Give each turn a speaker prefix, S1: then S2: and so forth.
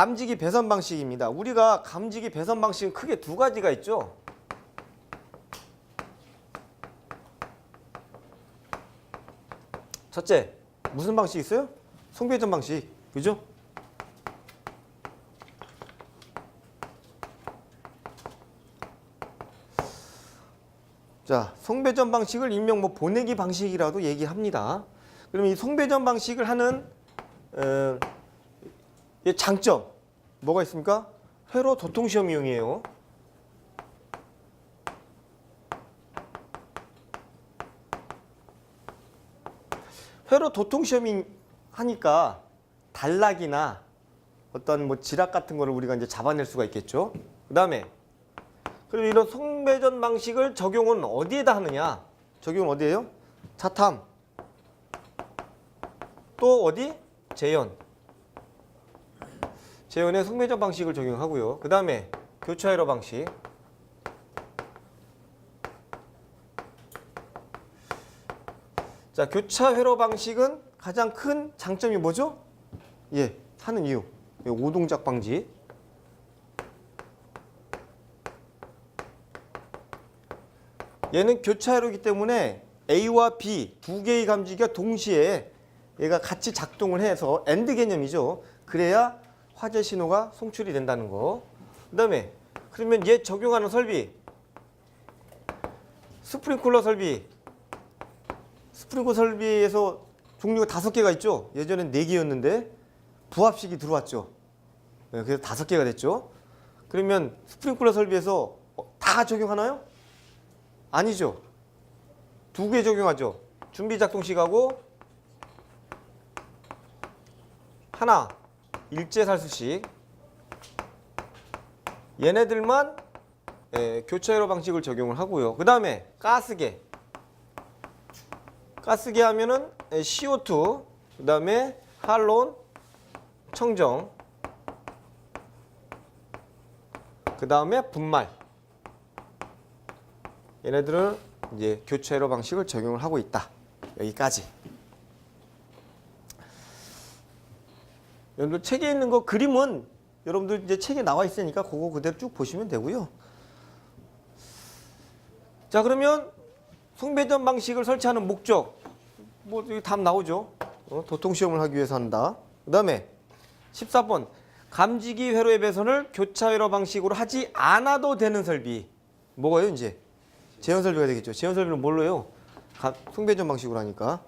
S1: 감지기 배선 방식입니다. 우리가 감지기 배선 방식은 크게 두 가지가 있죠. 첫째, 무슨 방식 있어요? 송배전 방식. 그죠? 자, 송배전 방식을 일명 뭐 보내기 방식이라도 얘기합니다. 그러면 이 송배전 방식을 하는 어, 이 장점 뭐가 있습니까? 회로 도통 시험 이용이에요. 회로 도통 시험이 하니까 단락이나 어떤 뭐 지락 같은 거를 우리가 이제 잡아낼 수가 있겠죠. 그 다음에 그럼 이런 송배전 방식을 적용은 어디에다 하느냐? 적용은 어디예요? 자탐. 또 어디? 재연. 재연의 송배전 방식을 적용하고요. 그 다음에 교차회로 방식. 자, 교차회로 방식은 가장 큰 장점이 뭐죠? 예, 하는 이유. 예, 오동작 방지. 얘는 교차회로이기 때문에 A와 B 두 개의 감지기가 동시에 얘가 같이 작동을 해서 엔드 개념이죠. 그래야 화재 신호가 송출이 된다는 거. 그 다음에 그러면 얘 적용하는 설비 스프링클러 설비 스프링클러 설비에서 종류가 다섯 개가 있죠. 예전엔 네 개였는데 부합식이 들어왔죠. 네, 그래서 다섯 개가 됐죠. 그러면 스프링클러 설비에서 어, 다 적용하나요? 아니죠. 두 개 적용하죠. 준비 작동식하고 하나 일제살수식 얘네들만 예, 교차회로 방식을 적용을 하고요. 그 다음에 가스계 가스계 하면은 예, CO2 그 다음에 할론 청정 그 다음에 분말 얘네들은 이제 교차회로 방식을 적용을 하고 있다. 여기까지. 여러분들 책에 있는 거 그림은 여러분들 이제 책에 나와 있으니까 그거 그대로 쭉 보시면 되고요. 자 그러면 송배전 방식을 설치하는 목적 뭐 여기 답 나오죠. 어, 도통 시험을 하기 위해서 한다. 그다음에 14번 감지기 회로의 배선을 교차 회로 방식으로 하지 않아도 되는 설비 뭐가요 이제 재현 설비가 되겠죠. 재현 설비는 뭘로 해요? 가- 송배전 방식으로 하니까